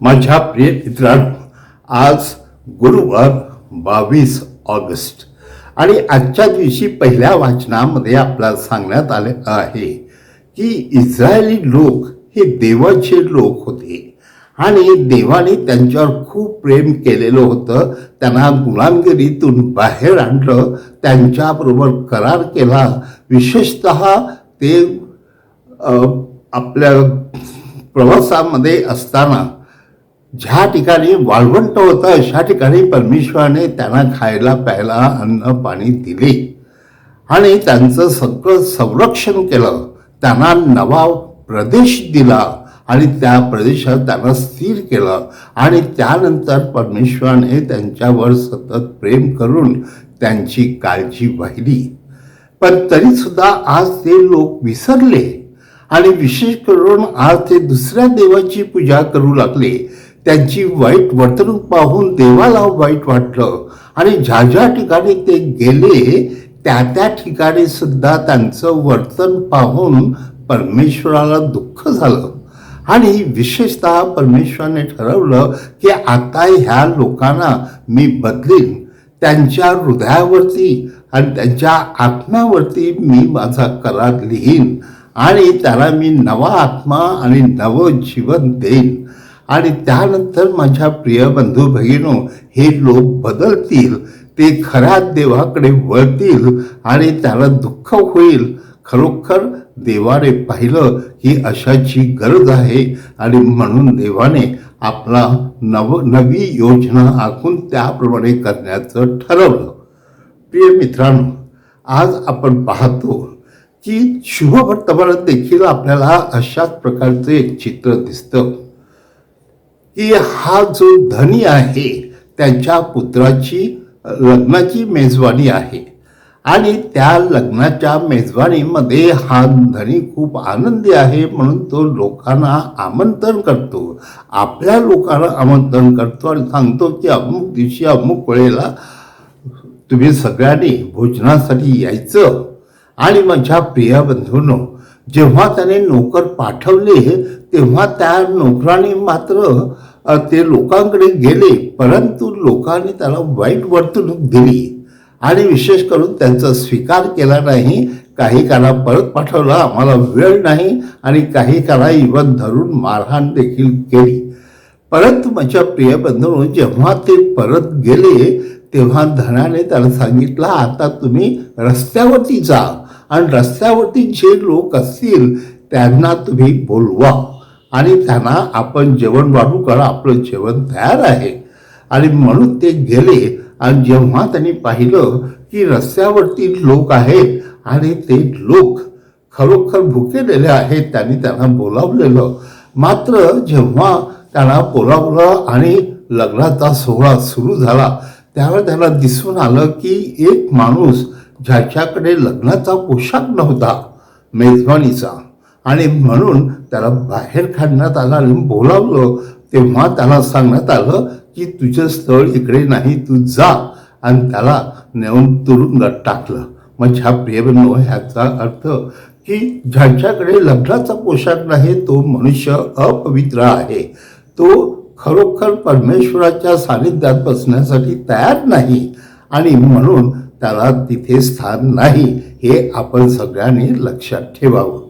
माझ्या प्रिय मित्रांनो आज गुरुवार बावीस ऑगस्ट. आणि आजच्या दिवशी पहिल्या वाचनामध्ये आपल्याला सांगण्यात आले आहे की इस्रायली लोक हे देवाचे लोक होते. आणि देवाने त्यांच्यावर खूप प्रेम केलेलं होतं. त्यांना गुलामगिरीतून बाहेर आणलं. त्यांच्याबरोबर करार केला. विशेषत ते आपल्या प्रवासामध्ये असताना ज्या ठिकाणी वाळवंट होतं अशा ठिकाणी परमेश्वराने त्यांना खायला प्यायला अन्न पाणी दिले. आणि त्यांचं सगळं संरक्षण केलं. त्यांना नवा प्रदेश दिला आणि त्या प्रदेशात त्यांना स्थिर केलं. आणि त्यानंतर परमेश्वराने त्यांच्यावर सतत प्रेम करून त्यांची काळजी वाहिली. पण तरी सुद्धा आज ते लोक विसरले. आणि विशेष करून आज ते दुसऱ्या देवाची पूजा करू लागले. त्यांची वाईट वर्तणूक पाहून देवाला वाईट वाटलं. आणि ज्या ज्या ठिकाणी ते गेले त्या त्या ठिकाणी सुद्धा त्यांचं वर्तन पाहून परमेश्वराला दुःख झालं. आणि विशेषतः परमेश्वराने ठरवलं की आता ह्या लोकांना मी बदलीन. त्यांच्या हृदयावरती आणि त्यांच्या आत्म्यावरती मी माझा करार लिहीन. आणि त्याला मी नवा आत्मा आणि नवं जीवन देईन. आणि त्यानंतर माझ्या प्रिय बंधू भगिनो हे लोक बदलतील ते खऱ्या देवाकडे वळतील आणि त्याला दुःख होईल. खरोखर देवाने पाहिलं की अशाची गरज आहे आणि म्हणून देवाने आपला नव नवी योजना आखून त्याप्रमाणे करण्याचं ठरवलं. प्रिय मित्रांनो आज आपण पाहतो की शुभवर्तमानात देखील आपल्याला अशाच प्रकारचं एक चित्र दिसतं. की हा जो धनी आहे त्यांच्या पुत्राची लग्नाची मेजवानी आहे. आणि त्या लग्नाच्या मेजवानीमध्ये हा धनी खूप आनंदी आहे म्हणून तो लोकांना आमंत्रण करतो. आपल्या लोकांना आमंत्रण करतो आणि सांगतो की अमुक दिवशी अमुक वेळेला तुम्ही सगळ्यांनी भोजनासाठी यायचं. आणि माझ्या प्रिया बंधूंनो जेव्हा त्याने नोकर पाठवले तेव्हा त्या नोकराने मात्र ते लोकांकडे गेले परंतु लोकांनी त्याला वाईट वर्तणूक दिली. आणि विशेष करून त्यांचा स्वीकार केला नाही काही काला परत पाठवला आम्हाला वेळ नाही आणि काही काला इवन धरून मारहाण देखील केली. परंतु माझ्या प्रिय बंधू जेव्हा ते परत गेले तेव्हा धनाने त्याला सांगितलं आता तुम्ही रस्त्यावरती जा. आणि रस्त्यावरती जे लोक असतील त्यांना तुम्ही बोलवा. आणि त्यांना आपण जेवण वाढू करा आपलं जेवण तयार आहे. आणि म्हणून ते गेले आणि जेव्हा त्यांनी पाहिलं की रस्त्यावरती लोक आहेत आणि ते लोक खरोखर भुकेलेले आहेत त्यांनी त्यांना बोलावलेलं. मात्र जेव्हा त्यांना बोलावलं आणि लग्नाचा सोहळा सुरू झाला त्यावेळेला त्यांना दिसून आलं की एक माणूस ज्याच्याकडे लग्नाचा पोशाख नव्हता मेजवानीचा. आणि म्हणून त्याला बाहेर काढण्यात आलं आणि बोलावलं तेव्हा त्याला सांगण्यात आलं की तुझं स्थळ इकडे नाही तू जा. आणि त्याला नेऊन तुरुंगात टाकलं. मग ह्या प्रियबंधू ह्याचा अर्थ की ज्याच्याकडे लग्नाचा पोशाख नाही तो मनुष्य अपवित्र आहे. तो खरोखर परमेश्वराच्या सानिध्यात बसण्यासाठी तयार नाही आणि म्हणून त्याला तिथे स्थान नाही. हे आपण सगळ्यांनी लक्षात ठेवावं.